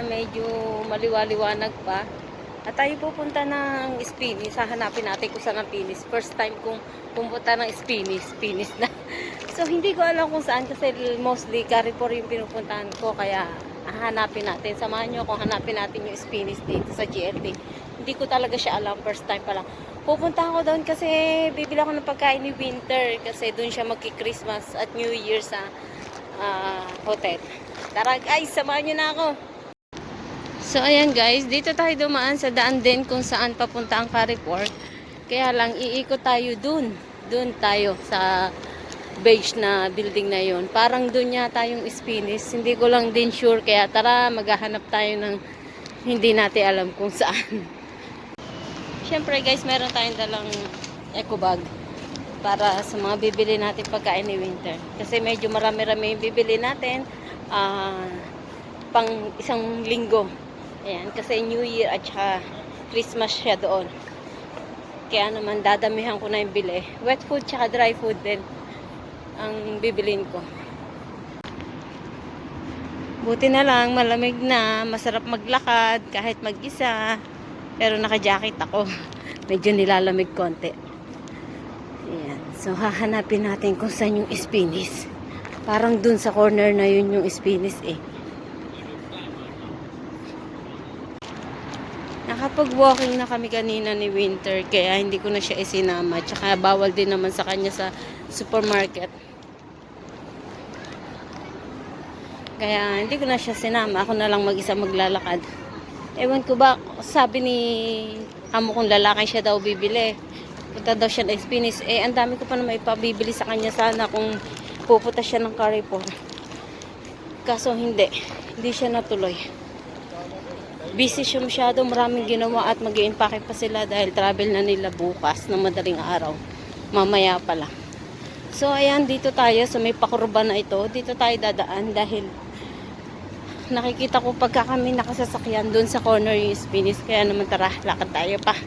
kaya medyo maliwaliwanag pa. At tayo pupunta ng Spinis. Hahanapin natin kung saan ang Spinis. First time kong pumunta ng Spinis. Spinis na. so, hindi ko alam kung saan kasi mostly Carrefour yung pinupuntahan ko. Kaya, hahanapin natin. Samahan nyo kung hanapin natin yung Spinis dito sa GLT. Hindi ko talaga siya alam. First time pa lang. Pupunta ako doon kasi bibili ako ng pagkain ni Winter. Kasi doon siya magki-Christmas at New Year sa ah, hotel. Tara guys, samahan nyo na ako. So, ayan guys, dito tayo dumaan sa daan din kung saan papunta ang Carrefour. Kaya lang, iikot tayo dun. Dun tayo sa beige na building na yon. Parang dun yata yung Spinis. Hindi ko lang din sure. Kaya tara, maghahanap tayo ng hindi natin alam kung saan. Siyempre guys, meron tayong dalang eco bag para sa mga bibili natin pagkain ni Winter. Kasi medyo marami-rami yung bibili natin. Ah pang isang linggo. Ayan, kasi New Year at saka Christmas siya doon. Kaya naman dadamihan ko na yung bili. Wet food tsaka dry food din ang bibilin ko. Buti na lang, malamig na, masarap maglakad kahit mag-isa. Pero naka-jacket ako. Medyo nilalamig konti. Ayan. So, hahanapin natin kung saan yung Spinis. Parang dun sa corner na yun yung Spinis eh. Nakapag-walking na kami kanina ni Winter kaya hindi ko na siya isinama. Tsaka bawal din naman sa kanya sa supermarket. Kaya hindi ko na siya sinama. Ako na lang mag-isa maglalakad. Ewan ko ba, sabi ni amo kong lalaki siya daw bibili. Punta daw siya ng Spinis. Eh, ang dami ko pa naman ipabibili sa kanya sana kung pupunta siya ng Carrefour. Kaso hindi. Hindi siya natuloy busy siya masyado, maraming ginawa at mag impake pa sila dahil travel na nila bukas na madaling araw. Mamaya pa lang. So, ayan, dito tayo sa may pakuruban na ito. Dito tayo dadaan dahil nakikita ko pagka kami nakasasakyan doon sa corner yung Spinis. Kaya naman tara, lakad tayo pa.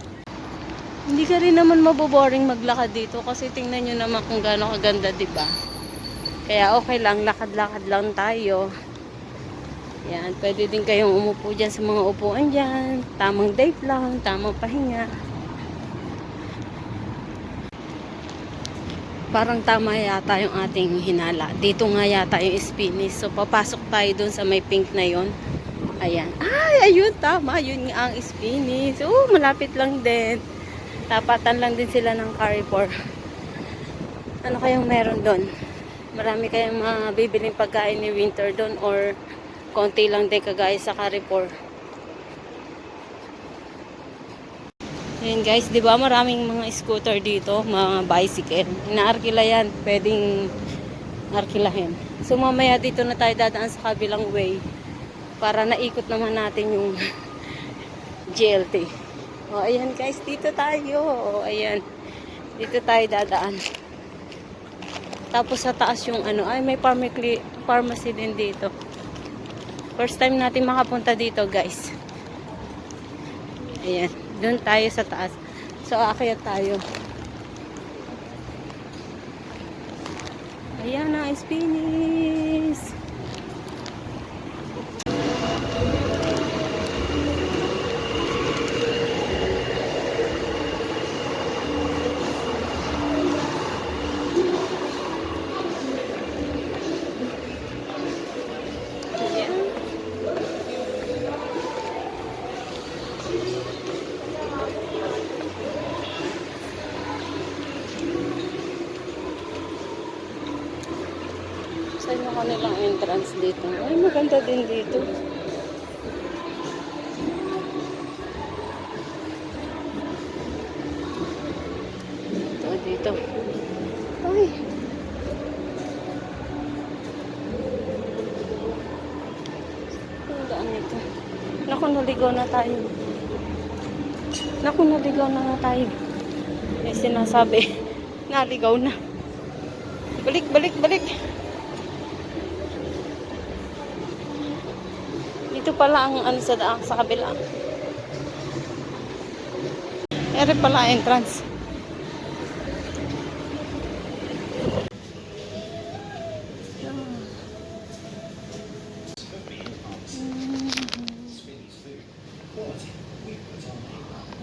Hindi ka rin naman maboboring maglakad dito kasi tingnan nyo naman kung gaano kaganda, ba? Kaya okay lang, lakad-lakad lang tayo. Yan, pwede din kayong umupo dyan sa mga upuan dyan. Tamang date lang, tamang pahinga. Parang tama yata yung ating hinala. Dito nga yata yung Spinis. So, papasok tayo dun sa may pink na yon. Ayan. Ay, ayun, tama. Yun nga ang Spinis. Oh, malapit lang din. Tapatan lang din sila ng Carrefour. Ano kayang meron doon? Marami kayang mabibiling pagkain ni Winter doon or konti lang din kagaya sa Carrefour. Ayan guys, di ba maraming mga scooter dito, mga bicycle. Inaarkila yan, pwedeng arkilahin. So mamaya dito na tayo dadaan sa kabilang way para naikot naman natin yung GLT. O ayan guys, dito tayo. O ayan, dito tayo dadaan. Tapos sa taas yung ano, ay may pharmacy, din dito. First time natin makapunta dito, guys. Ayan. Doon tayo sa taas. So, aakyat tayo. Ayan na, Spinis. Saan yung kanilang entrance dito? Ay, maganda din dito. Ito, dito. Ay. Ang daan nito. Naku, naligaw na tayo. Naku, naligaw na nga tayo. May sinasabi. Naligaw na. Balik, balik, balik. Ito pala ang ano sa daan, sa kabila. Ere pala entrance.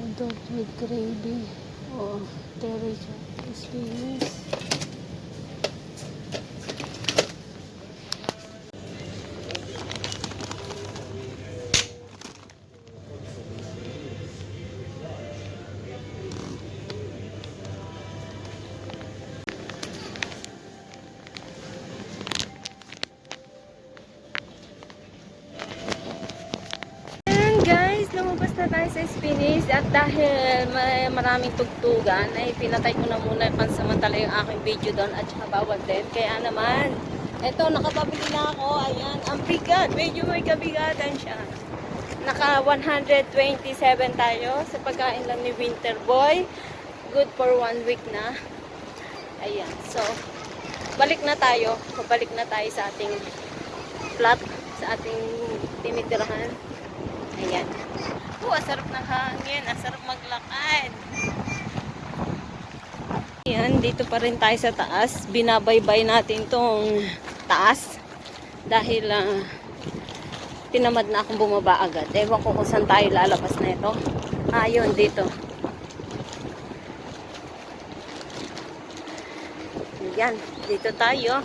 Adobo with gravy or teriyaki experience. Lumabas na tayo sa Spinach at dahil may maraming tugtugan ay pinatay ko na muna pansamantala yung aking video doon at saka bawal din. Kaya naman, eto nakapabili na ako. Ayan, ang bigat. Medyo may kabigatan siya. Naka 127 tayo sa pagkain lang ni Winter Boy. Good for one week na. Ayan, so balik na tayo. Pabalik na tayo sa ating plot, sa ating tinitirahan. Ayan. Oh, ang sarap ng hangin. Ang sarap maglakad. Ayan, dito pa rin tayo sa taas. Binabaybay natin tong taas. Dahil ah, tinamad na akong bumaba agad. Ewan ko kung saan tayo lalabas na ito. Ah, dito. Ayan, dito tayo.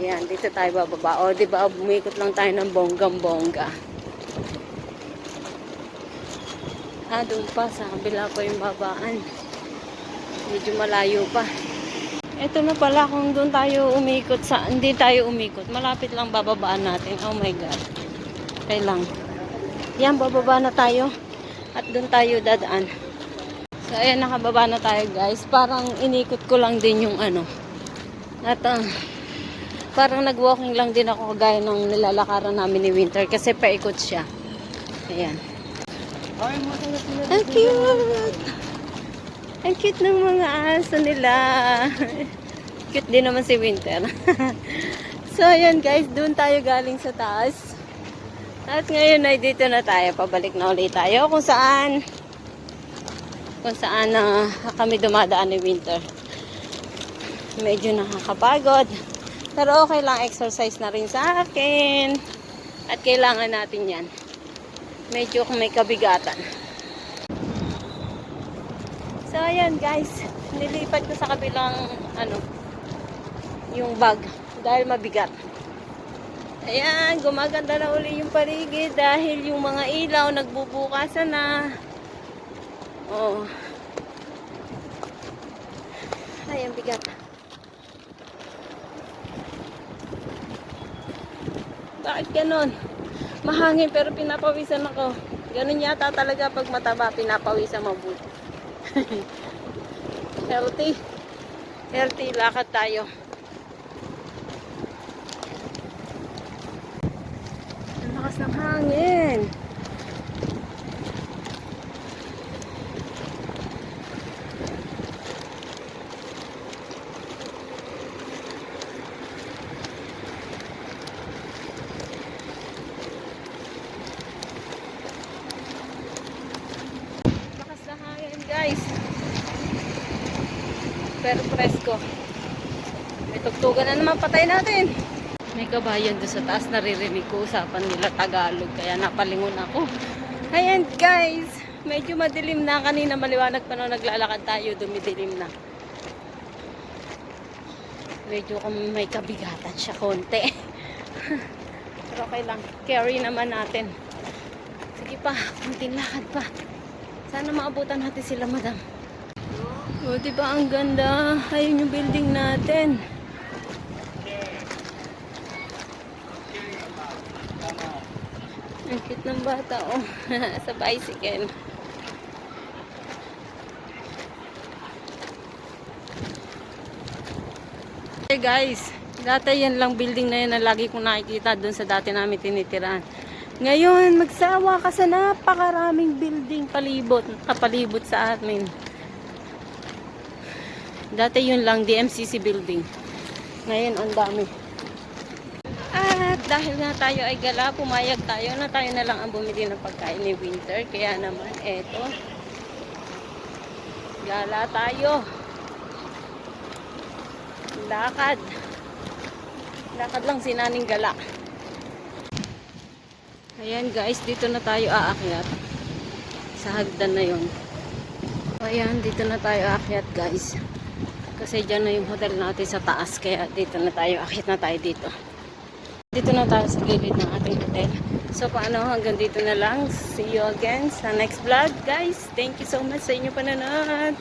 Yan, dito tayo bababa. O, di ba, umikot lang tayo ng bonggang-bongga. Ah, doon pa, sa kabila pa yung babaan. Medyo malayo pa. Ito na pala kung doon tayo umikot sa, hindi tayo umikot. Malapit lang bababaan natin. Oh my God. Okay lang. Yan, bababa na tayo. At doon tayo dadaan. So, ayan, nakababa na tayo guys. Parang inikot ko lang din yung ano. At, ah, parang nag-walking lang din ako gaya ng nilalakaran namin ni Winter kasi paikot siya. Ayan. Ang cute! Ang cute ng mga aso nila. cute din naman si Winter. so, ayan guys, doon tayo galing sa taas. At ngayon ay dito na tayo. Pabalik na ulit tayo kung saan kung saan na kami dumadaan ni Winter. Medyo nakakapagod. Pero okay lang, exercise na rin sa akin. At kailangan natin yan. Medyo may kabigatan. So, ayan guys. Nilipat ko sa kabilang, ano, yung bag. Dahil mabigat. Ayan, gumaganda na uli yung paligid dahil yung mga ilaw nagbubukasan na. Oh. Ay, ang bigat. Bakit ganon? Mahangin pero pinapawisan ako. Ganun yata talaga pag mataba, pinapawisan mabuti. Healthy. Healthy, lakad tayo. Ang lakas ng hangin. Lakas ng hangin, guys. Pero presko. May tugtugan na naman patay natin. May kabayan doon sa taas naririnig ko usapan nila Tagalog kaya napalingon ako. Ayan guys, medyo madilim na kanina maliwanag pa nung naglalakad tayo, dumidilim na. Medyo kung may kabigatan siya konti. Pero okay lang, carry naman natin. Sige pa, kunting lakad pa. Sana maabutan natin sila, madam. O, di ba ang ganda? Ayun yung building natin. Ang cute ng bata, oh. Sa bicycle. Hey guys, dati yan lang building na yan na lagi kong nakikita doon sa dati namin tinitirahan. Ngayon, magsawa ka sa napakaraming building palibot, kapalibot sa amin. Dati yun lang, DMCC building. Ngayon, ang dami. At dahil nga tayo ay gala, pumayag tayo na tayo na lang ang bumili ng pagkain ni Winter. Kaya naman, eto. Gala tayo. Lakad. Lakad lang sinaning gala. Ayan guys, dito na tayo aakyat. Sa hagdan na yon. Ayan, dito na tayo akyat guys. Kasi dyan na yung hotel natin sa taas. Kaya dito na tayo, akyat na tayo dito. Dito na tayo sa gilid ng ating hotel. So paano, hanggang dito na lang. See you again sa next vlog guys. Thank you so much sa inyo panonood.